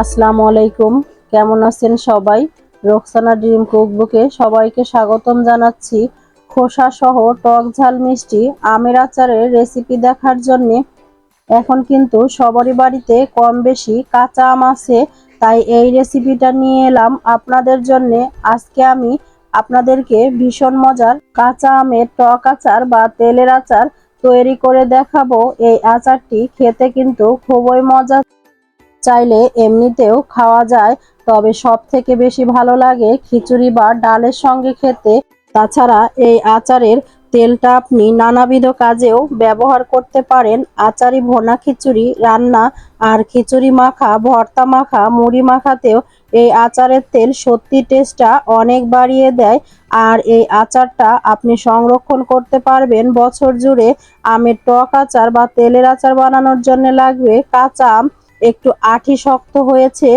আসসালামু আলাইকুম। কেমন আছেন সবাই? রোকসানা ড্রিম কুকবুকে সবাইকে স্বাগতম জানাচ্ছি। খোসা সহ টক ঝাল মিষ্টি, আমের আচারের রেসিপি দেখার জন্যে। এখন কিন্তু সবারই বাড়িতে কম বেশি কাঁচা আম আছে, তাই এই রেসিপিটা নিয়ে এলাম আপনাদের জন্য। আজকে আমি আপনাদেরকে ভীষণ মজার কাঁচা আমের টক আচার বা তেলের আচার তৈরি করে দেখাবো। এই আচারটি খেতে কিন্তু খুবই মজা চাইলে এমনিতেও খাওয়া যায়, তবে সব থেকে বেশি ভালো লাগে খিচুড়ি বা ডালের সঙ্গে খেতে। তাছাড়া এই আচারের তেলটা আপনি নানাবিধ কাজেও ব্যবহার করতে পারেন। আচারি ভোনা খিচুড়ি, রান্না আর খিচুড়ি মাখা, ভর্তা মাখা, মুড়ি মাখাতেও এই আচারের তেল সত্যি টেস্টটা অনেক বাড়িয়ে দেয়। আর এই আচারটা আপনি সংরক্ষণ করতে পারবেন বছর জুড়ে। আমের টক আচার বা তেলের আচার বানানোর জন্য লাগবে কাঁচা আম একটু আঠি শক্ত হয়েছে,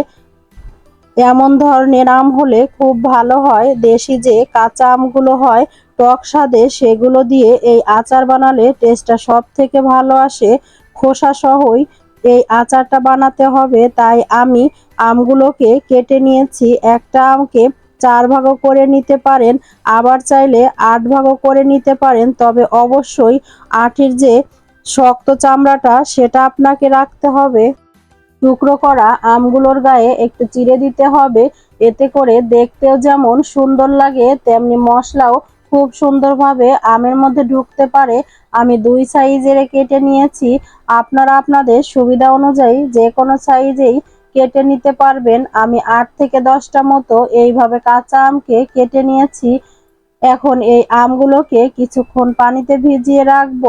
এমন ধরনের আম হলে খুব ভালো হয়। দেশি যে কাঁচা আমগুলো হয়, টক স্বাদে সেগুলো দিয়ে এই আচার বানালে টেস্টটা সব থেকে ভালো আসে। খোসা সহই এই আচারটা বানাতে হবে, তাই আমি আমগুলোকে কেটে নিয়েছি। একটা আমকে চার ভাগও করে নিতে পারেন, আবার চাইলে আট ভাগও করে নিতে পারেন, তবে অবশ্যই আটির যে শক্ত চামড়াটা সেটা আপনাকে রাখতে হবে। টুকরো করা আমগুলোর গায়ে একটু চিড়ে দিতে হবে। এতে করে দেখতেও যেমন সুন্দর লাগে, তেমনি মশলাও খুব সুন্দরভাবে আমের মধ্যে ঢুকতে পারে। আমি দুই সাইজের কেটে নিয়েছি। আপনারা আপনাদের সুবিধা অনুযায়ী যে কোনো সাইজেই কেটে নিতে পারবেন। আমি আট থেকে দশটা মতো এইভাবে কাঁচা আমকে কেটে নিয়েছি। এখন এই আমগুলোকে কিছুক্ষণ পানিতে ভিজিয়ে রাখব।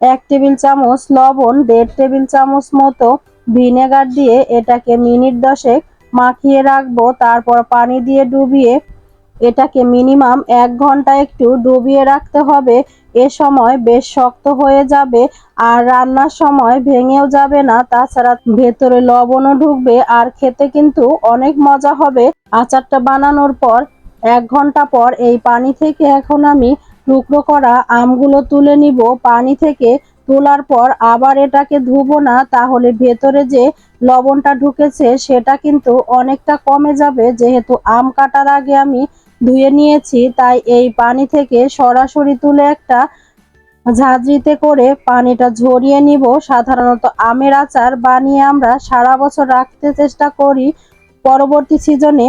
এক টেবিল চামচ লবণ, দেড় টেবিল চামচ মতো ভিনেগার দিয়ে এটাকে মিনিট দশেক মাখিয়ে রাখব, তারপর পানি দিয়ে ডুবিয়ে এটাকে মিনিমাম এক ঘণ্টা একটু ডুবিয়ে রাখতে হবে। এ সময় বেশ শক্ত হয়ে যাবে আর রান্নার সময় ভেঙেও যাবে না। তাছাড়া ভেতরে লবণও ঢুকবে আর খেতে কিন্তু অনেক মজা হবে। আচারটা বানানোর পর এক ঘণ্টা পর এই পানি থেকে এখন আমি টুকরো করা আমগুলো তুলে নিব। পানি থেকে তোলার পর আবার এটাকে ধুবো না, তাহলে ভেতরে যে লবণটা ঢুকেছে সেটা কিন্তু অনেকটা কমে যাবে। যেহেতু আম কাটার আগে আমি ধুয়ে নিয়েছি, তাই এই পানি থেকে সরাসরি তুলে একটা ঝাঁঝরিতে করে পানিটা ঝরিয়ে নিব। সাধারণত আমের আচার বানিয়ে আমরা সারা বছর রাখতে চেষ্টা করি। পরবর্তী সিজনে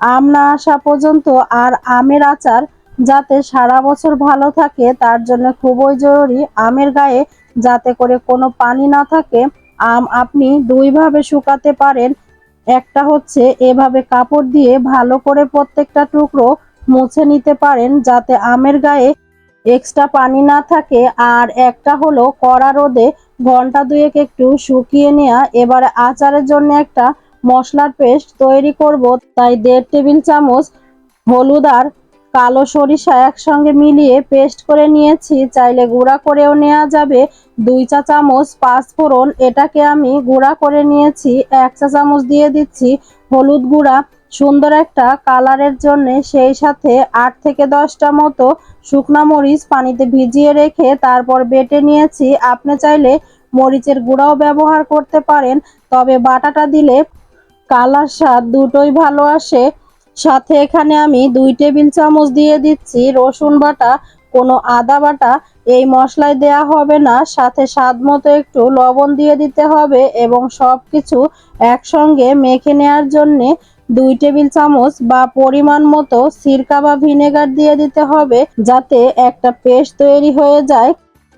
আম না আসা পর্যন্ত আর আমের আচার যাতে সারা বছর ভালো থাকে, তার জন্য খুবই জরুরি আমের গায়ে যাতে করে কোনো পানি না থাকে। আম আপনি দুইভাবে শুকাতে পারেন। একটা হচ্ছে এভাবে কাপড় দিয়ে ভালো করে প্রত্যেকটা টুকরো মুছে নিতে পারেন যাতে আমের গায়ে এক্সট্রা পানি না থাকে। আর একটা হলো কড়া রোদে ঘণ্টা দুয়েক একটু শুকিয়ে নেওয়া এবারে আচারের জন্য একটা মশলার পেস্ট তৈরি করব। তাই দেড় টেবিল চামচ হলুদ আর কালো সরিষা একসঙ্গে মিলিয়ে পেস্ট করে নিয়েছি। চাইলে গুঁড়া করেও নেওয়া যাবে। দুই চা চামচ পাঁচফোড়ন এটাকে আমি গুঁড়া করে নিয়েছি। এক চা চামচ দিয়ে দিচ্ছি হলুদ গুঁড়া। সুন্দর একটা কালারের জন্য সেই সাথে আট থেকে দশটা মতো শুকনা মরিচ পানিতে ভিজিয়ে রেখে তারপর বেটে নিয়েছি। আপনি চাইলে মরিচের গুঁড়াও ব্যবহার করতে পারেন। তবে বাটাটা দিলে কালার স্বাদ দুটোই ভালো আসে। সাথে এখানে আমি দুই টেবিল চামচ দিয়ে দিচ্ছি রসুন বাটা, কোনো আদা বাটা। এই মশলায় দেয়া হবে না, সাথে স্বাদ মতো একটু লবণ দিয়ে দিতে হবে এবং সব কিছু একসঙ্গে মেখে নেওয়ার জন্যে দুই টেবিল চামচ বা পরিমাণ মতো সিরকা বা ভিনেগার দিয়ে দিতে হবে যাতে একটা পেস্ট তৈরি হয়ে যায়।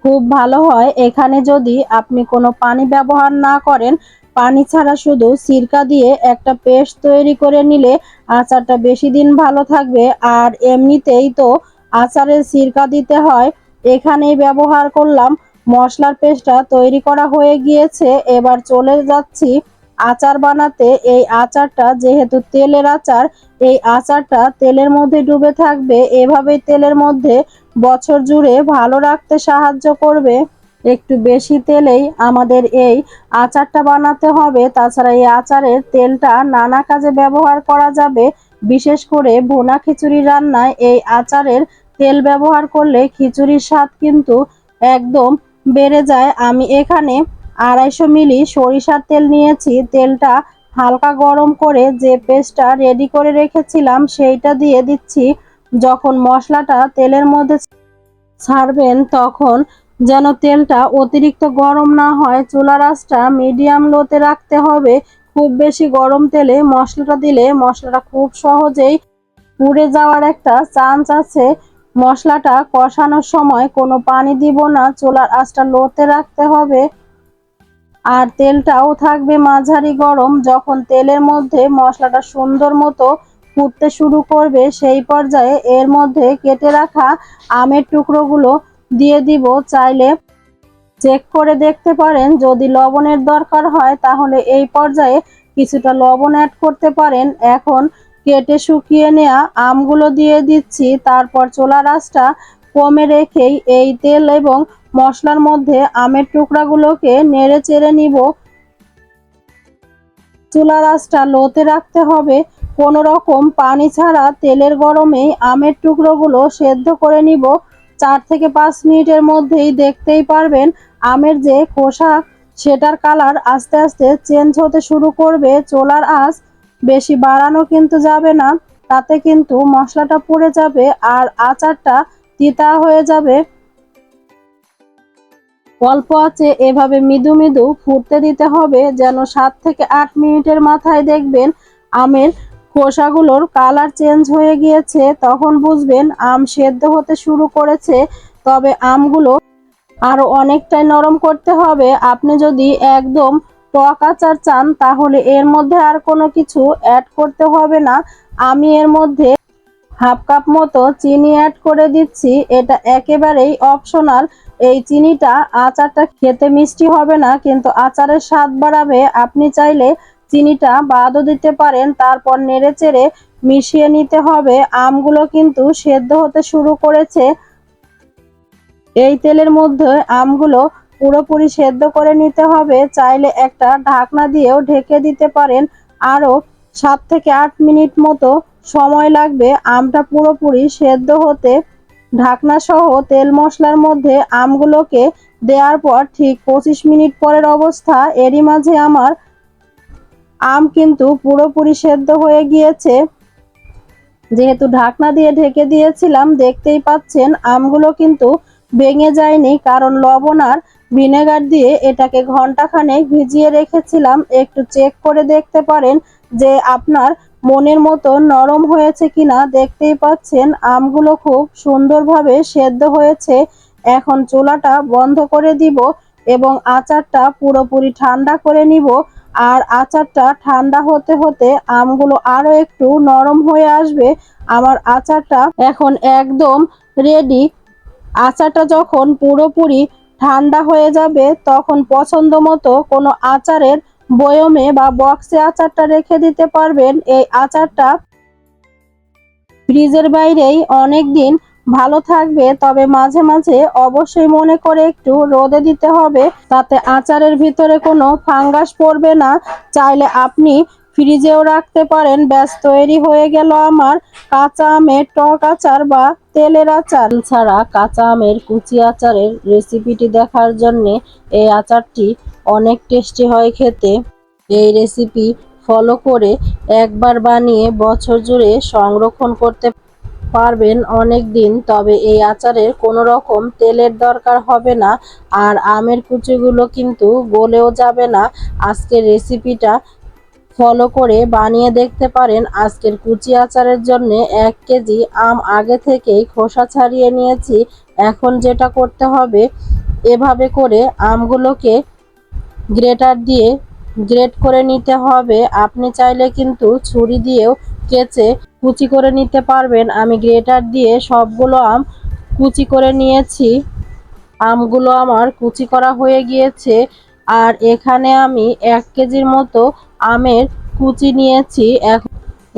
খুব ভালো হয়। এখানে যদি আপনি কোনো পানি ব্যবহার না করেন পানি ছাড়া শুধু সিরকা দিয়ে একটা পেস্ট তৈরি করে নিলে আচারটা বেশি দিন ভালো থাকবে। আর এমনিতেই তো আচারে সিরকা দিতে হয়। এখানেই ব্যবহার করলাম। মশলার পেস্টটা তৈরি করা হয়ে গিয়েছে। এবার চলে যাচ্ছি আচার বানাতে। এই আচারটা যেহেতু তেলের আচার, এই আচারটা তেলের মধ্যে ডুবে থাকবে। এভাবেই তেলের মধ্যে বছর জুড়ে ভালো রাখতে সাহায্য করবে। একটু বেশি তেলেই আমাদের এই আচারটা বানাতে হবে। তাছাড়া এই আচারের তেলটা নানা কাজে ব্যবহার করা যাবে। বিশেষ করে ভুনা খিচুড়ি রান্নায় এই আচারের তেল ব্যবহার করলে খিচুড়ির স্বাদ কিন্তু একদম বেড়ে যায়। আমি এখানে আড়াইশো মিলি সরিষার তেল নিয়েছি। তেলটা হালকা গরম করে যে পেস্টটা রেডি করে রেখেছিলাম সেইটা দিয়ে দিচ্ছি। যখন মশলাটা তেলের মধ্যে ছাড়বেন তখন যেন তেলটা অতিরিক্ত গরম না হয়, চুলার আঁচটা মিডিয়াম লোতে রাখতে হবে। খুব বেশি গরম তেলে মশলাটা দিলে মশলাটা খুব সহজেই পুড়ে যাওয়ার একটা চান্স আছে। মশলাটা কষানোর সময় কোনো পানি দিব না, চুলার আঁচটা লোতে রাখতে হবে। আর তেলটাও থাকবে মাঝারি গরম, যখন তেলের মধ্যে মশলাটা সুন্দর মতো ফুটতে শুরু করবে, সেই পর্যায়ে এর মধ্যে কেটে রাখা আমের টুকরোগুলো দিয়ে দিব, চাইলে চেক করে দেখতে পারেন। যদি লবণের দরকার হয়, তাহলে এই পর্যায়ে কিছুটা লবণ অ্যাড করতে পারেন। এখন কেটে শুকিয়ে নেওয়া আমগুলো দিয়ে দিচ্ছি। তারপর চোলা রাসটা কমে রেখেই এই তেল এবং মশলার মধ্যে আমের টুকরাগুলোকে নেড়ে চেড়ে নিব। চুলা রাসটা লোতে রাখতে হবে। কোনো রকম পানি ছাড়া তেলের গরমেই আমের টুকরোগুলো সেদ্ধ করে নিব। চার থেকে পাঁচ মিনিটের মধ্যেই দেখতেই পারবেন আমের যে খোসা, সেটার কালার আস্তে আস্তে চেঞ্জ হতে শুরু করবে, চোলার আঁচ বেশি বাড়ানো কিন্তু যাবে না, তাতে কিন্তু মশলাটা পুড়ে যাবে আর আচারটা তিতা হয়ে যাবে। অল্প আছে এভাবে মৃদু মৃদু ফুটতে দিতে হবে, যেন সাত থেকে আট মিনিটের মাথায় দেখবেন আমের খোসাগুলোর কালার চেঞ্জ হয়ে গিয়েছে, তখন বুঝবেন আম সেদ্ধ হতে শুরু করেছে, তবে আমগুলো আরও অনেকটাই নরম করতে হবে। আপনি যদি একদম টক আচার চান, তাহলে এর মধ্যে আর কোনো কিছু অ্যাড করতে হবে না। আমি এর মধ্যে হাফ কাপ মতো চিনি অ্যাড করে দিচ্ছি। এটা একেবারেই অপশনাল এই চিনিটা আচারটা খেতে মিষ্টি হবে না, কিন্তু আচারের স্বাদ বাড়াবে। আপনি চাইলে চিনিটা বাদও দিতে পারেন, তারপর নেড়ে চেড়ে মিশিয়ে নিতে হবে। আমগুলো কিন্তু সেদ্ধ হতে শুরু করেছে। এই তেলের মধ্যে আমগুলো পুরোপুরি সেদ্ধ করে নিতে হবে। চাইলে একটা ঢাকনা দিয়েও ঢেকে দিতে পারেন। আরও সাত থেকে আট মিনিট মতো সময় লাগবে আমটা পুরোপুরি সেদ্ধ হতে। ঢাকনা সহ তেল মশলার মধ্যে আমগুলোকে দেওয়ার পর ঠিক পঁচিশ মিনিট পরের অবস্থা। এরই মাঝে আমার আম কিন্তু পুরোপুরি সেদ্ধ হয়ে গিয়েছে। যেহেতু ঢাকনা দিয়ে ঢেকে দিয়েছিলাম, দেখতেই পাচ্ছেন, আমগুলো কিন্তু ভেঙে যায়নি, কারণ লবণ আর ভিনেগার দিয়ে এটাকে ঘন্টাখানেক ভিজিয়ে রেখেছিলাম। একটু চেক করে দেখতে পারেন যে আপনার মনের মতো নরম হয়েছে কিনা। দেখতেই পাচ্ছেন, আমগুলো খুব সুন্দরভাবে সেদ্ধ হয়েছে। এখন চুলাটা বন্ধ করে দিব এবং আচারটা পুরোপুরি ঠান্ডা করে নিব। আর আচারটা ঠান্ডা হতে হতে আমগুলো আরও একটু নরম হয়ে আসবে। আমার আচারটা এখন একদম রেডি আচারটা যখন পুরোপুরি ঠান্ডা হয়ে যাবে, তখন পছন্দ মতো কোনো আচারের বয়মে বা বক্সে আচারটা রেখে দিতে পারবেন। এই আচারটা ফ্রিজের বাইরেই অনেক দিন ভালো থাকবে, তবে মাঝে মাঝে অবশ্যই মনে করে একটু রোদে দিতে হবে, তাতে আচারের ভিতরে কোনো ফাঙ্গাস পড়বে না। চাইলে আপনি ফ্রিজেও রাখতে পারেন। ব্যাস, তৈরি হয়ে গেল আমার কাঁচা আমের টক আচার বা তেলের আচার। ছাড়া কাঁচা আমের কুচি আচারের রেসিপিটি দেখার জন্য এই আচারটি অনেক টেস্টি হয় খেতে। এই রেসিপি ফলো করে একবার বানিয়ে বছর জুড়ে সংরক্ষণ করতে পারবেন অনেক দিন তবে এই আচারের কোনো রকম তেলের দরকার হবে না। আর আমের কুচিগুলো কিন্তু গলেও যাবে না। আজকের রেসিপিটা ফলো করে বানিয়ে দেখতে পারেন। আজকের কুচি আচারের জন্য এক কেজি আম আগে থেকেই খোসা ছাড়িয়ে নিয়েছি। এখন যেটা করতে হবে, এভাবে করে আমগুলোকে গ্রেটার দিয়ে গ্রেট করে নিতে হবে। আপনি চাইলে কিন্তু ছুরি দিয়েও কেচে কুচি করে নিতে পারবেন। আমি গ্রেটার দিয়ে সবগুলো আম কুচি করে নিয়েছি। আমগুলো আমার কুচি করা হয়ে গিয়েছে। আর এখানে আমি এক কেজির মতো আমের কুচি নিয়েছি।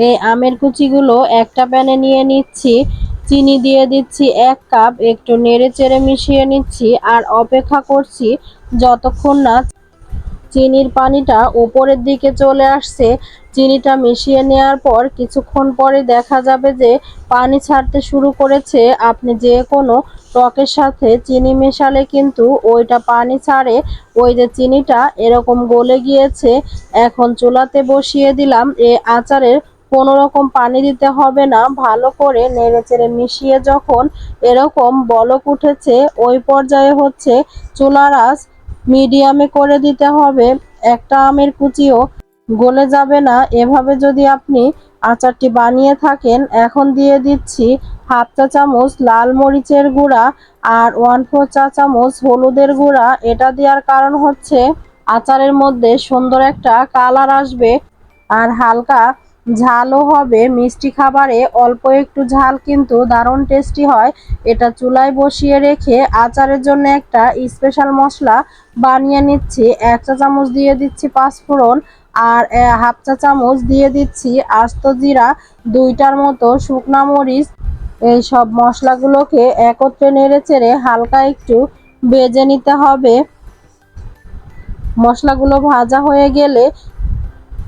এই আমের কুচিগুলো একটা প্যানে নিয়ে নিচ্ছি। চিনি দিয়ে দিচ্ছি এক কাপ। একটু নেড়ে চেড়ে মিশিয়ে নিচ্ছি। আর অপেক্ষা করছি যতক্ষণ না চিনির পানিটা উপরের দিকে চলে আসছে। চিনিটা মিশিয়ে নেওয়ার পর কিছুক্ষণ পরে দেখা যাবে যে পানি ছাড়তে শুরু করেছে। আপনি যে কোনো টকের সাথে চিনি মেশালে কিন্তু ওইটা পানি ছাড়ে। ওই যে চিনিটা এরকম গলে গিয়েছে। এখন চুলাতে বসিয়ে দিলাম। এ আচারের কোনো রকম পানি দিতে হবে না। ভালো করে নেড়েচেড়ে মিশিয়ে যখন এরকম বলক উঠেছে, ওই পর্যায়ে হচ্ছে চুলার আঁচ। মিডিয়ামে করে দিতে হবে। একটা আমের কুচিও গলে যাবে না। এভাবে যদি আপনি আচারটি বানিয়ে থাকেন, এখন দিয়ে দিচ্ছি হাফ চা চামচ লাল মরিচের গুঁড়া আর ওয়ান ফোর চা চামচ হলুদের গুঁড়া। এটা দেওয়ার কারণ হচ্ছে আচারের মধ্যে সুন্দর একটা কালার আসবে আর হালকা ঝালও হবে, মিষ্টি খাবারে অল্প একটু ঝাল কিন্তু দারুণ টেস্টি হয়। এটা চুলায় বসিয়ে রেখে আচারের জন্য একটা স্পেশাল মশলা বানিয়ে নিচ্ছি। এক চা চামচ দিয়ে দিচ্ছি পাঁচফোড়ন আর হাফ চা চামচ দিয়ে দিচ্ছি আস্ত জিরা, দুইটার মতো শুকনা মরিচ। এই সব মশলাগুলোকে একত্রে নেড়ে চেড়ে হালকা একটু বেজে নিতে হবে। মশলাগুলো ভাজা হয়ে গেলে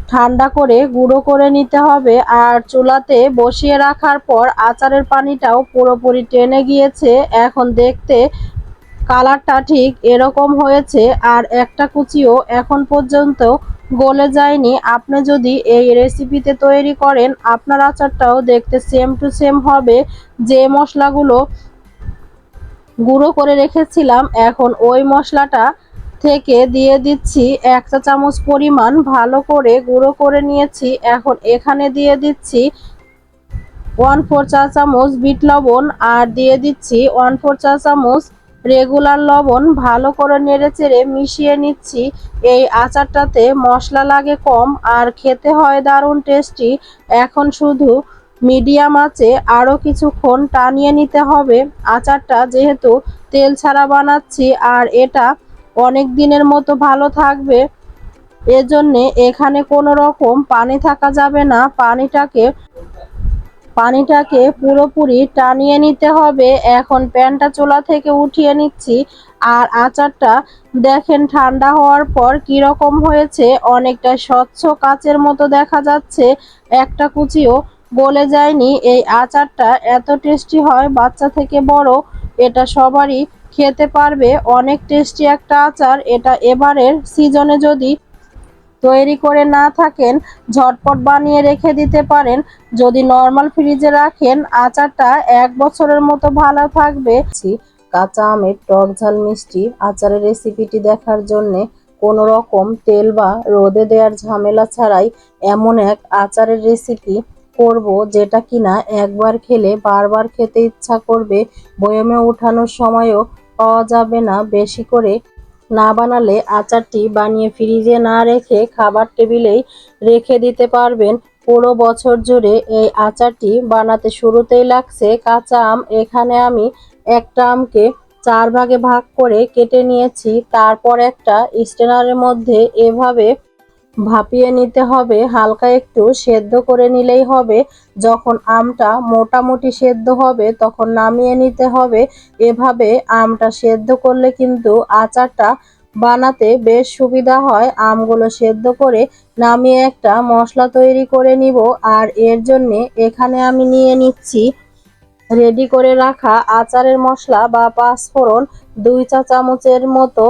ঠান্ডা করে গুঁড়ো করে নিতে হবে আর চুলাতে বসিয়ে রাখার পর আচারের পানিটাও পুরোপুরি টেনে গিয়েছে। এখন দেখতে কালারটা ঠিক এরকম হয়েছে আর একটা কুচিও এখন পর্যন্ত গলে যায়নি। আপনি যদি এই রেসিপিতে তৈরি করেন, আপনার আচারটাও দেখতে সেম টু সেম হবে। যে মশলাগুলো গুঁড়ো করে রেখেছিলাম, এখন ওই মশলাটা থেকে দিয়ে দিচ্ছি এক চা চামচ পরিমাণ ভালো করে গুঁড়ো করে নিয়েছি। এখন এখানে দিয়ে দিচ্ছি ওয়ান ফোর চা চামচ বিট লবণ আর দিয়ে দিচ্ছি ওয়ান ফোর চা চামচ রেগুলার লবণ। ভালো করে নেড়ে চেড়ে মিশিয়ে নিচ্ছি। এই আচারটাতে মশলা লাগে কম আর খেতে হয় দারুণ টেস্টি এখন শুধু মিডিয়াম আছে আরও কিছুক্ষণ টানিয়ে নিতে হবে। আচারটা যেহেতু তেল ছাড়া বানাচ্ছি আর এটা অনেক দিনের মতো ভালো থাকবে। এজন্যে এখানে কোনো রকম পানি থাকা যাবে না। পানিটাকে পানিটাকে পুরোপুরি টানিয়ে নিতে হবে। এখন প্যানটা চোলা থেকে উঠিয়ে নিচ্ছি। আর আচারটা দেখেন ঠান্ডা হওয়ার পর কি রকম হয়েছে। অনেকটা স্বচ্ছ কাচের মতো দেখা যাচ্ছে। একটা কুচিও গলে যায়নি। এই আচারটা এত টেস্টি হয় বাচ্চা থেকে বড়, এটা সবারই খেতে পারবে, অনেক টেস্টি একটা আচার। এটা এবারের সিজনে যদি তৈরি করে না থাকেন, ঝটপট বানিয়ে রেখে দিতে পারেন। যদি নর্মাল ফ্রিজে রাখেন, আচারটা এক বছরের মতো ভালো থাকবে। কাঁচা আমের টক ঝাল মিষ্টি আচারের রেসিপিটি দেখার জন্যে কোনো রকম তেল বা রোদে দেওয়ার ঝামেলা ছাড়াই এমন এক আচারের রেসিপি করব যেটা কিনা একবার খেলে বারবার খেতে ইচ্ছা করবে। বয়মে ওঠানোর সময়ও পাওয়া যাবে না। বেশি করে না বানালে আচারটি বানিয়ে ফ্রিজে না রেখে খাবার টেবিলেই রেখে দিতে পারবেন। পুরো বছর জুড়ে এই আচারটি বানাতে শুরুতেই লাগছে কাঁচা আম। এখানে আমি একটা আমকে চার ভাগে ভাগ করে কেটে নিয়েছি। তারপর একটা স্টেনারের মধ্যে এভাবে ভাপিয়ে নিতে হবে, হালকা একটু সেদ্ধ করে নিলেই হবে। যখন আমটা মোটামুটি সেদ্ধ হবে, তখন নামিয়ে নিতে হবে। এভাবে আমটা সেদ্ধ করলে কিন্তু আচারটা বানাতে বেশ সুবিধা হয়। আমগুলো সেদ্ধ করে নামিয়ে একটা মশলা তৈরি করে নিব। আর এর জন্য এখানে আমি নিয়ে নিচ্ছি রেডি করে রাখা আচারের মশলা বা পাঁচফোড়ন, দুই চা চামচের মতো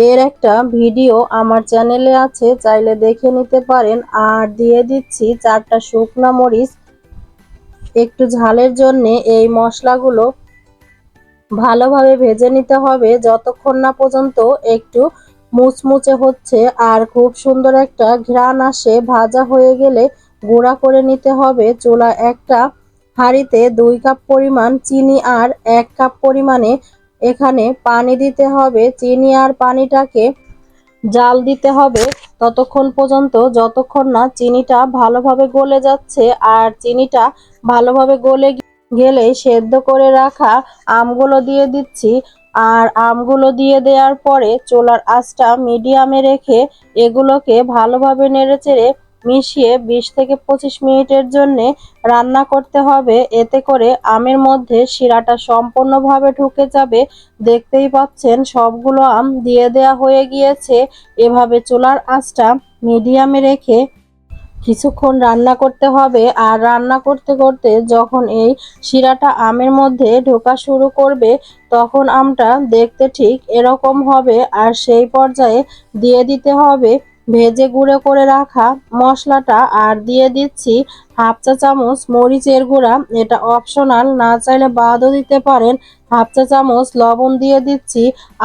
এর একটা ভিডিও আমার চ্যানেলে আছে, চাইলে দেখে নিতে পারেন। আর দিয়ে দিচ্ছি চারটা শুকনা মরিচ। একটু ঝালের জন্য এই মশলাগুলো ভালোভাবে ভেজে নিতে হবে। যতক্ষণ না পর্যন্ত একটু মুচমুচে হচ্ছে আর খুব সুন্দর একটা ঘ্রাণ আসে, ভাজা হয়ে গেলে গুঁড়া করে নিতে হবে। চুলা একটা হাঁড়িতে দুই কাপ পরিমাণ চিনি আর এক কাপ পরিমাণে এখানে পানি দিতে হবে, চিনি আর পানিটাকে জাল দিতে হবে ততক্ষণ পর্যন্ত, যতক্ষণ না চিনিটা ভালোভাবে গলে যাচ্ছে আর চিনিটা ভালোভাবে গলে গেলে সেদ্ধ করে রাখা আমগুলো দিয়ে দিচ্ছি আর আমগুলো দিয়ে দেওয়ার পরে চোলার আঁচটা মিডিয়ামে রেখে এগুলোকে ভালোভাবে নেড়েচেড়ে মিশিয়ে বিশ থেকে পঁচিশ মিনিটের জন্যে রান্না করতে হবে। এতে করে আমের মধ্যে শিরাটা সম্পূর্ণভাবে ঢুকে যাবে। দেখতেই পাচ্ছেন সবগুলো আম দিয়ে দেয়া হয়ে গিয়েছে। এভাবে চুলার আঁচটা মিডিয়ামে রেখে কিছুক্ষণ রান্না করতে হবে। আর রান্না করতে করতে যখন এই শিরাটা আমের মধ্যে ঢোকা শুরু করবে, তখন আমটা দেখতে ঠিক এরকম হবে। আর সেই পর্যায়ে দিয়ে দিতে হবে ভেজে গুঁড়ো করে রাখা মশলাটা আর দিয়ে দিচ্ছি হাফ চা চামচ মরিচের গুঁড়া। এটা অপশনাল না চাইলে বাদও দিতে পারেন। হাফ চা চামচ লবণ দিয়ে দিচ্ছি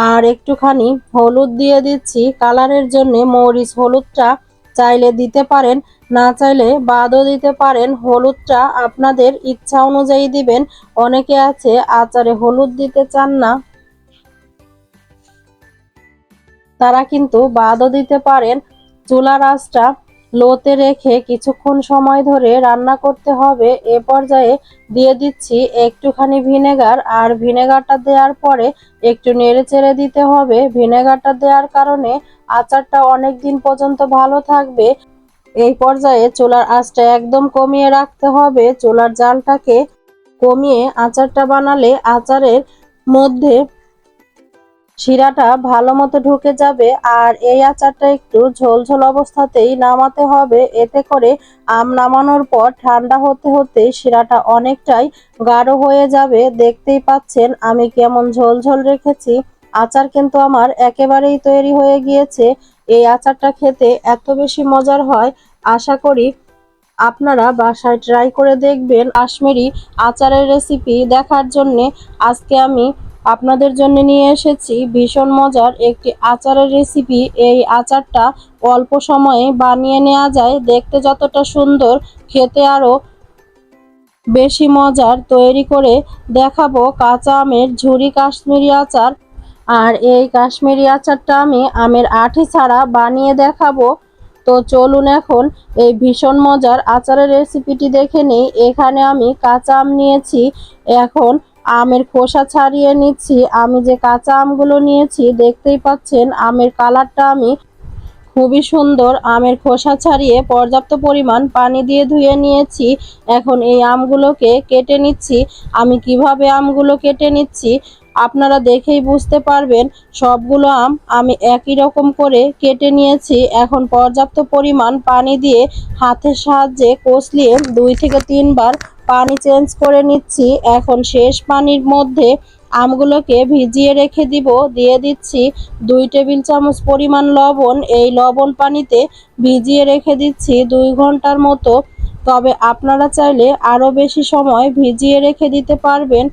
আর একটুখানি হলুদ দিয়ে দিচ্ছি। কালারের জন্যে মরিচ হলুদটা চাইলে দিতে পারেন, না চাইলে বাদও দিতে পারেন। হলুদটা আপনাদের ইচ্ছা অনুযায়ী দিবেন। অনেকে আছে আচারে হলুদ দিতে চান না। তারা কিন্তু বাদও দিতে পারেন। চুলার আঁচটা লোতে রেখে কিছুক্ষণ সময় ধরে রান্না করতে হবে। এ পর্যায়ে দিয়ে দিচ্ছি একটুখানি ভিনেগার আর ভিনেগারটা দেওয়ার পরে একটু নেড়ে চেড়ে দিতে হবে। ভিনেগারটা দেওয়ার কারণে আচারটা অনেক দিন পর্যন্ত ভালো থাকবে। এই পর্যায়ে চুলার আঁচটা একদম কমিয়ে রাখতে হবে। চুলার জালটাকে কমিয়ে আচারটা বানালে আচারের মধ্যে শিরাটা ভালো মতো ঢুকে যাবে আর এই আচারটা একটু ঝোলঝোল অবস্থাতেই নামাতে হবে। এতে করে আম নামানোর পর ঠান্ডা হতে হতে শিরাটা অনেকটাই গাঢ় হয়ে যাবে। দেখতেই পাচ্ছেন আমি কেমন ঝোলঝোল রেখেছি। আচার কিন্তু আমার একেবারেই তৈরি হয়ে গিয়েছে। এই আচারটা খেতে এত বেশি মজার হয়। আশা করি আপনারা বাসায় ট্রাই করে দেখবেন কাশ্মীরি আচারের রেসিপি দেখার জন্যে। আজকে আমি আপনাদের জন্য নিয়ে এসেছি ভীষণ মজার একটি আচারের রেসিপি এই আচারটা অল্প সময়ে বানিয়ে নেওয়া যায়। দেখতে যতটা সুন্দর, খেতে আরও বেশি মজার। তৈরি করে দেখাবো কাঁচা আমের ঝুরি কাশ্মীরি আচার। আর এই কাশ্মীরি আচারটা আমি আমের আঠি ছাড়া বানিয়ে দেখাবো। তো চলুন এখন এই ভীষণ মজার আচারের রেসিপিটি দেখে নিই। এখানে আমি কাঁচা আম নিয়েছি। এখন আমের খোসা ছাড়িয়ে নিচ্ছি। আমি যে কাঁচা আমগুলো নিয়েছি, দেখতেই পাচ্ছেন আমের কালারটা আমি খুবই সুন্দর। আমের খোসা ছাড়িয়ে পর্যাপ্ত পরিমাণ পানি দিয়ে ধুয়ে নিয়েছি। এখন এই আমগুলোকে কেটে নিচ্ছি। আমি কীভাবে আমগুলো কেটে নিচ্ছি আপনারা দেখেই বুঝতে পারবেন। সবগুলো আম আমি একই রকম করে কেটে নিয়েছি। এখন পর্যাপ্ত পরিমাণ পানি দিয়ে হাতের সাহায্যে কষলিয়ে দুই থেকে তিনবার পানি চেঞ্জ করে নিচ্ছি। এখন শেষ পানির মধ্যে আমগুলোকে ভিজিয়ে রেখে দিব। দিয়ে দিচ্ছি দুই টেবিল চামচ পরিমাণ লবণ। এই লবণ পানিতে ভিজিয়ে রেখে দিচ্ছি দুই ঘণ্টার মতো। তবে আপনারা চাইলে আরও বেশি সময় ভিজিয়ে রেখে দিতে পারবেন।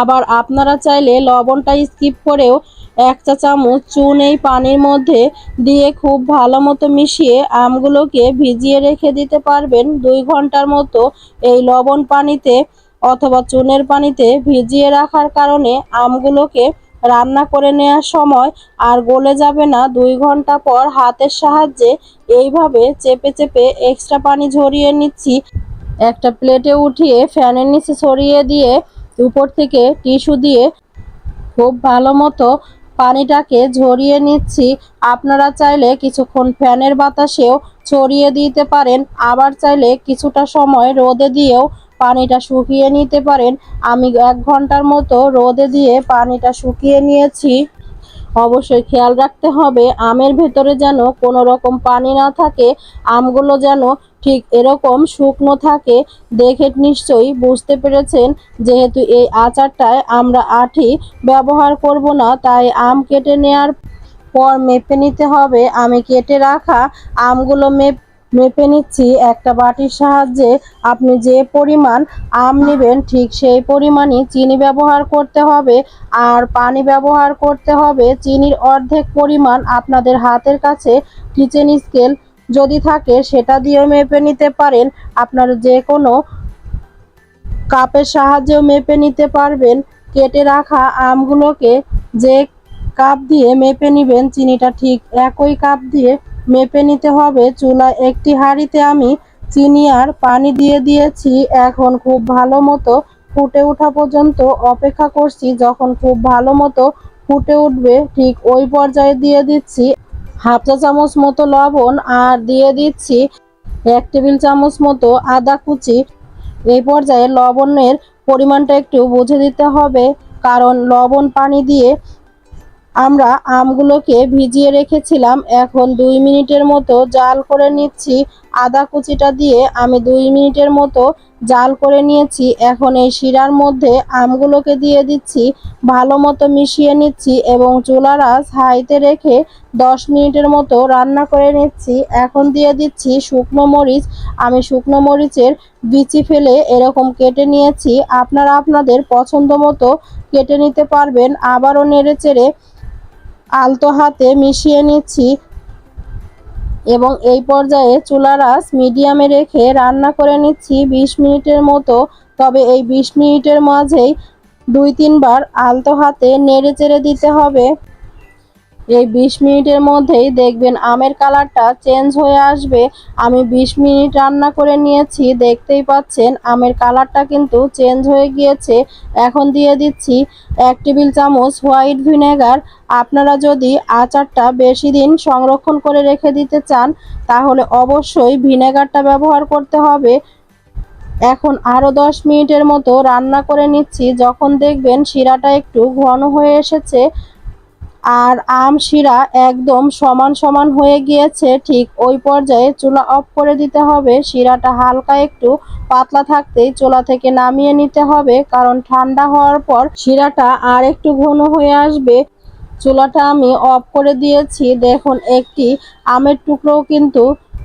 আবার আপনারা চাইলে লবণটা স্কিপ করেও এক চা চামচ চুন এই পানির মধ্যে দিয়ে খুব ভালো মতো মিশিয়ে আমগুলোকে ভিজিয়ে রেখে দিতে পারবেন। দুই ঘণ্টার মতো এই লবণ পানিতে অথবা চুনের পানিতে ভিজিয়ে রাখার কারণে আমগুলোকে রান্না করে নেওয়ার সময় আর গলে যাবে না। দুই ঘণ্টা পর হাতের সাহায্যে এইভাবে চেপে চেপে এক্সট্রা পানি ঝরিয়ে নিচ্ছি। একটা প্লেটে উঠিয়ে ফ্যানের নিচে ছড়িয়ে দিয়ে উপর থেকে টিস্যু দিয়ে খুব ভালো মতো পানিটাকে ঝরিয়ে নিচ্ছি। আপনারা চাইলে কিছুক্ষণ ফ্যানের বাতাসেও ছড়িয়ে দিতে পারেন। আবার চাইলে কিছুটা সময় রোদে দিয়েও পানিটা শুকিয়ে নিতে পারেন। আমি এক ঘণ্টার মতো রোদে দিয়ে পানিটা শুকিয়ে নিয়েছি। অবশ্যই খেয়াল রাখতে হবে, আমের ভেতরে যেন কোনো রকম পানি না থাকে, আমগুলো যেন ঠিক এরকম শুকনো থাকে, দেখে নিশ্চয়ই বুঝতে পেরেছেন, যেহেতু এই আচারটায় আমরা আঠি ব্যবহার করব না, তাই আম কেটে নেওয়ার পর মেপে নিতে হবে। আমি কেটে রাখা আমগুলো মেপ, মেপে নিচ্ছি। একটা বাটির সাহায্যে আপনি যে পরিমাণ আম নেবেন, ঠিক সেই পরিমাণই চিনি ব্যবহার করতে হবে। আর পানি ব্যবহার করতে হবে। চিনির অর্ধেক পরিমাণ আপনাদের হাতের কাছে কিচেন স্কেল যদি থাকে, সেটা দিয়েও মেপে নিতে পারেন। আপনার যে কোনো কাপের সাহায্যেও মেপে নিতে পারবেন। কেটে রাখা আমগুলোকে যে কাপ দিয়ে মেপে নেবেন, চিনিটা ঠিক একই কাপ দিয়ে মেপে নিতে হবে। চুলা একটি হাঁড়িতে আমি চিনি আর পানি দিয়ে দিয়েছি। এখন খুব ভালো মতো ফুটে ওঠা পর্যন্ত অপেক্ষা করছি। যখন খুব ভালো মতো ফুটে উঠবে, ঠিক ওই পর্যায়ে দিয়ে দিচ্ছি। হাফ চা চামচ মতো লবণ আর দিয়ে দিচ্ছি এক টেবিল চামচ মতো আদা কুচি। এই পর্যায়ে লবণের পরিমাণটা একটু বুঝে দিতে হবে, কারণ লবণ পানি দিয়ে আমরা আমগুলোকে ভিজিয়ে রেখেছিলাম। এখন দুই মিনিটের মতো জাল করে নিচ্ছি। আদা কুচিটা দিয়ে আমি দুই মিনিটের মতো জাল করে নিয়েছি। এখন এই শিরার মধ্যে আমগুলোকে দিয়ে দিচ্ছি। ভালো মতো মিশিয়ে নিচ্ছি এবং চুলার আঁচ হাইতে রেখে দশ মিনিটের মতো রান্না করে নিচ্ছি। এখন দিয়ে দিচ্ছি শুকনো মরিচ। আমি শুকনো মরিচের বিচি ফেলে এরকম কেটে নিয়েছি। আপনারা আপনাদের পছন্দ মতো কেটে নিতে পারবেন। আবারও নেড়ে চেড়ে আলতো হাতে মিশিয়ে নিচ্ছি। এবং এই পর্যায়ে চুলার আঁচ মিডিয়ামে রেখে রান্না করে নিচ্ছি বিশ মিনিটের মতো। তবে এই বিশ মিনিটের মাঝেই দুই তিনবার আলতো হাতে নেড়ে চেড়ে দিতে হবে। এই বিশ মিনিটের মধ্যেই দেখবেন আমের কালারটা চেঞ্জ হয়ে আসবে। আমি বিশ মিনিট রান্না করে নিয়েছি, দেখতেই পাচ্ছেন আমের কালারটা কিন্তু চেঞ্জ হয়ে গিয়েছে। এখন দিয়ে দিচ্ছি এক টেবিল চামচ হোয়াইট ভিনেগার। আপনারা যদি আচারটা বেশি দিন সংরক্ষণ করে রেখে দিতে চান, তাহলে অবশ্যই ভিনেগারটা ব্যবহার করতে হবে। এখন আরও দশ মিনিটের মতো রান্না করে নিচ্ছি। যখন দেখবেন শিরাটা একটু ঘন হয়ে এসেছে আর আম শিরা একদম সমান সমান হয়ে গিয়েছে, ঠিক ওই পর্যায়ে চুলা অফ করে দিতে হবে। শিরাটা হালকা একটু পাতলা থাকতেই চুলা থেকে নামিয়ে নিতে হবে, কারণ ঠান্ডা হওয়ার পর শিরাটা আর একটু ঘন হয়ে আসবে। চুলাটা আমি অফ করে দিয়েছি। দেখুন, একটি আমের টুকরোও কিন্তু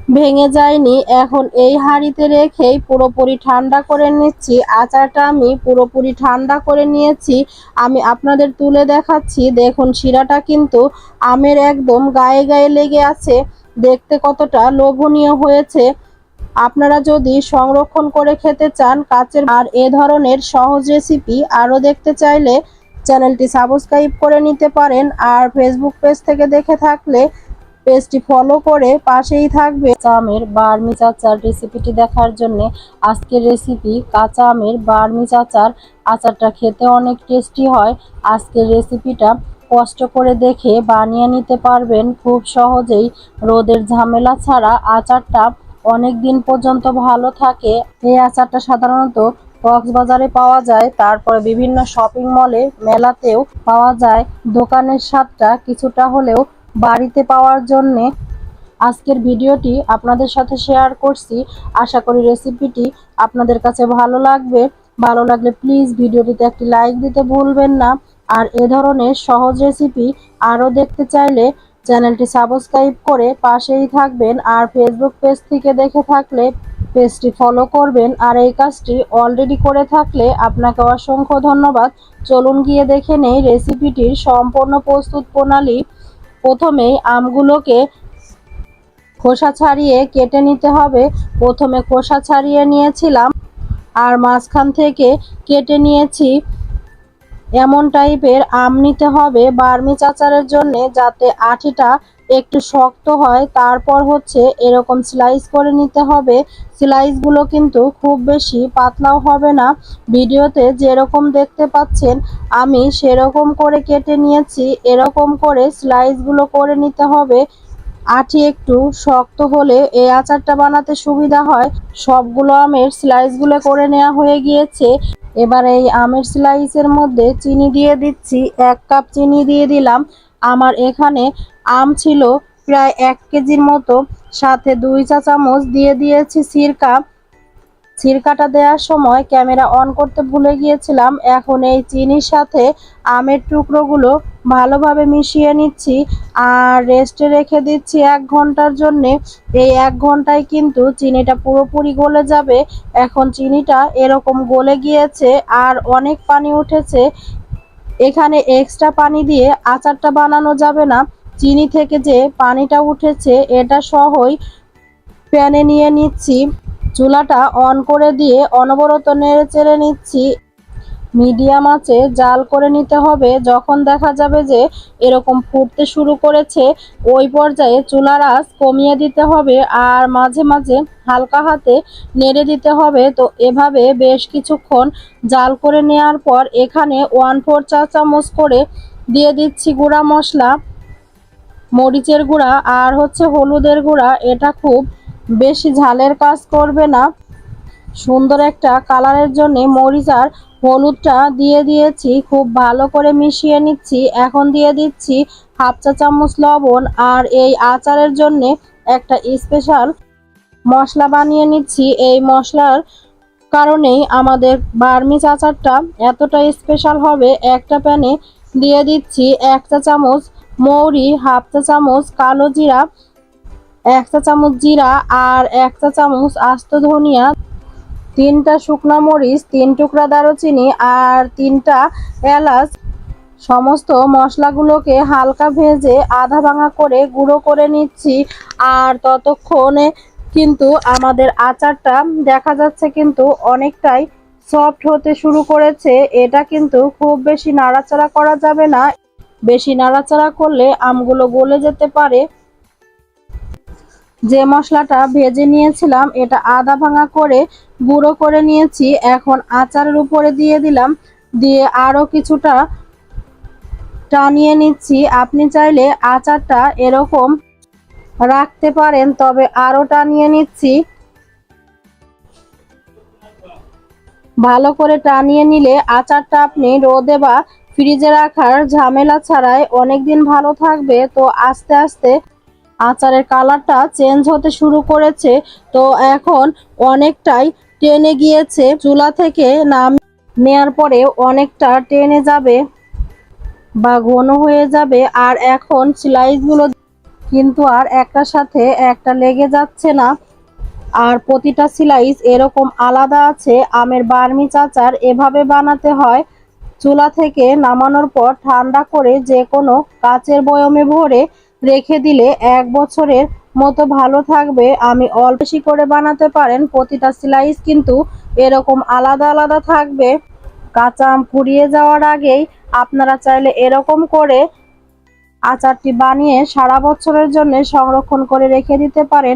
ভেঙে যায়নি। এখন এই হাঁড়িতে রেখেই পুরোপুরি ঠান্ডা করে নিচ্ছি। আচারটা আমি পুরোপুরি ঠান্ডা করে নিয়েছি। আমি আপনাদের তুলে দেখাচ্ছি। দেখুন, শিরাটা কিন্তু আমের একদম গায়ে গায়ে লেগে আছে। দেখতে কতটা লোভনীয় হয়েছে। আপনারা যদি সংরক্ষণ করে খেতে চান, কাচের আর এ ধরনের সহজ রেসিপি আরও দেখতে চাইলে চ্যানেলটি সাবস্ক্রাইব করে নিতে পারেন। আর ফেসবুক পেজ থেকে দেখে থাকলে পেজটি ফলো করে পাশেই থাকবে আমের বার্মিজ আচার রেসিপিটি দেখার জন্য। আজকের রেসিপি কাঁচা আমের বার্মিজ চাচার আচারটা খেতে অনেক টেস্টি হয়। আজকের রেসিপিটা কষ্ট করে দেখে বানিয়ে নিতে পারবেন। খুব সহজেই রোদের ঝামেলা ছাড়া আচারটা অনেক দিন পর্যন্ত ভালো থাকে। এই আচারটা সাধারণত কক্সবাজারে পাওয়া যায়। তারপরে বিভিন্ন শপিং মলে মেলাতেও পাওয়া যায়। দোকানের স্বাদটা কিছুটা হলেও বাড়িতে পাওয়ার জন্যে আজকের ভিডিওটি আপনাদের সাথে শেয়ার করছি। আশা করি রেসিপিটি আপনাদের কাছে ভালো লাগবে। ভালো লাগলে প্লিজ ভিডিওটিতে একটি লাইক দিতে ভুলবেন না। আর এ ধরনের সহজ রেসিপি আরও দেখতে চাইলে চ্যানেলটি সাবস্ক্রাইব করে পাশেই থাকবেন আর ফেসবুক পেজ থেকে দেখে থাকলে পেজটি ফলো করবেন। আর এই কাজটি অলরেডি করে থাকলে আপনাকে অসংখ্য ধন্যবাদ। চলুন গিয়ে দেখে নেই রেসিপিটির সম্পূর্ণ প্রস্তুত প্রণালী। প্রথমেই আমগুলোকে খোসা ছাড়িয়ে কেটে নিতে হবে। প্রথমে খোসা ছাড়িয়ে নিয়েছিলাম আর মাঝখান থেকে কেটে নিয়েছি এমন টাইপের আম নিতে হবে বার্মি চাচারের জন্য যাতে আঠিটা একটু শক্ত হয়। তারপর হচ্ছে এরকম স্লাইস করে নিতে হবে। স্লাইসগুলো কিন্তু খুব বেশি পাতলাও হবে না। ভিডিওতে যেরকম দেখতে পাচ্ছেন, আমি সেরকম করে কেটে নিয়েছি। এরকম করে স্লাইসগুলো করে নিতে হবে। আঠি একটু শক্ত হলে এই আচারটা বানাতে সুবিধা হয়। সবগুলো আমের স্লাইসগুলো করে নেওয়া হয়ে গিয়েছে। এবার এই আমের স্লাইসের মধ্যে চিনি দিয়ে দিচ্ছি। এক কাপ চিনি দিয়ে দিলাম। আমার এখানে আম ছিল প্রায় এক কেজির মতো। সাথে দুই চা চামচ দিয়ে দিয়েছি সিরকা। সিরকাটা দেওয়ার সময় ক্যামেরা অন করতে ভুলে গিয়েছিলাম। এখন এই চিনির সাথে আমের টুকরোগুলো ভালোভাবে মিশিয়ে নিচ্ছি আর রেস্টে রেখে দিচ্ছি এক ঘণ্টার জন্যে। এই এক ঘন্টায় কিন্তু চিনিটা পুরোপুরি গলে যাবে। এখন চিনিটা এরকম গলে গিয়েছে আর অনেক পানি উঠেছে। এখানে এক্সট্রা পানি দিয়ে আচারটা বানানো যাবে না। চিনি থেকে যে পানিটা উঠেছে, এটা সহই প্যানে নিয়ে নিচ্ছি। চুলাটা অন করে দিয়ে অনবরত নেড়ে চেড়ে নিচ্ছি। মিডিয়াম আঁচে জাল করে নিতে হবে। যখন দেখা যাবে যে এরকম ফুটতে শুরু করেছে, ওই পর্যায়ে চুলার আঁচ কমিয়ে দিতে হবে আর মাঝে মাঝে হালকা হাতে নেড়ে দিতে হবে। তো এভাবে বেশ কিছুক্ষণ জাল করে নেওয়ার পর এখানে ওয়ান ফোর চা চামচ করে দিয়ে দিচ্ছি গুঁড়া মশলা, মরিচের গুঁড়া আর হচ্ছে হলুদের গুঁড়া। এটা খুব বেশি ঝালের কাজ করবে না। সুন্দর একটা কালারের জন্য মরিচ আর হলুদটা দিয়ে দিয়েছি। খুব ভালো করে মিশিয়ে নিচ্ছি। এখন দিয়ে দিচ্ছি হাফ চা চামচ লবণ আর এই আচারের জন্যে একটা স্পেশাল মশলা বানিয়ে নিচ্ছি। এই মশলার কারণেই আমাদের বার্মিজ আচারটা এতটা স্পেশাল হবে। একটা প্যানে দিয়ে দিচ্ছি এক চা চামচ মৌরি, হাফ চা চামচ কালো জিরা এক চা চামচ জিরা আর এক চা চামচ আস্ত ধনিয়া, তিনটা শুকনো মরিচ, তিন টুকরা দারুচিনি আর তিনটা এলাচ। সমস্ত মশলাগুলোকে হালকা ভেজে আধা ভাঙা করে গুঁড়ো করে নিচ্ছি। আর ততক্ষণে কিন্তু আমাদের আচারটা দেখা যাচ্ছে কিন্তু অনেকটাই সফট হতে শুরু করেছে। এটা কিন্তু খুব বেশি নাড়াচাড়া করা যাবে না। বেশি নাড়াচাড়া করলে আমগুলো গলে যেতে পারে। যে মশলাটা ভেজে নিয়েছিলাম, এটা আদা ভাঙা করে গুঁড়ো করে নিয়েছি। এখন আচারের উপরে দিয়ে দিলাম। দিয়ে আরও কিছুটা টানিয়ে নিচ্ছি। আপনি চাইলে আচারটা এরকম রাখতে পারেন, তবে আরও টানিয়ে নিচ্ছি। ভালো করে টানিয়ে নিলে আচারটা আপনি রোদে বা ফ্রিজে রাখার ঝামেলা ছাড়াই অনেকদিন ভালো থাকবে। তো আস্তে আস্তে আচারের কালারটা চেঞ্জ হতে শুরু করেছে। তো এখন অনেকটাই টেনে গিয়েছে। চুলা থেকে নাম নেয়ার পরে অনেকটা টেনে যাবে বা ঘন হয়ে যাবে। আর এখন স্লাইসগুলো কিন্তু আর একটার সাথে একটা লেগে যাচ্ছে না। আর প্রতিটা স্লাইস এরকম আলাদা আছে। আমের বার্মি চাচার এভাবে বানাতে হয়। চুলা থেকে নামানোর পর ঠান্ডা করে যে কোনো কাচের বয়মে ভরে রেখে দিলে এক বছরের মতো ভালো থাকবে। আমি অল্প বেশি করে বানাতে পারেন, প্রতিটা স্লাইস কিন্তু এরকম আলাদা আলাদা থাকবে। কাঁচা আম পুড়িয়ে যাওয়ার আগেই আপনারা চাইলে এরকম করে আচারটি বানিয়ে সারা বছরের জন্য সংরক্ষণ করে রেখে দিতে পারেন।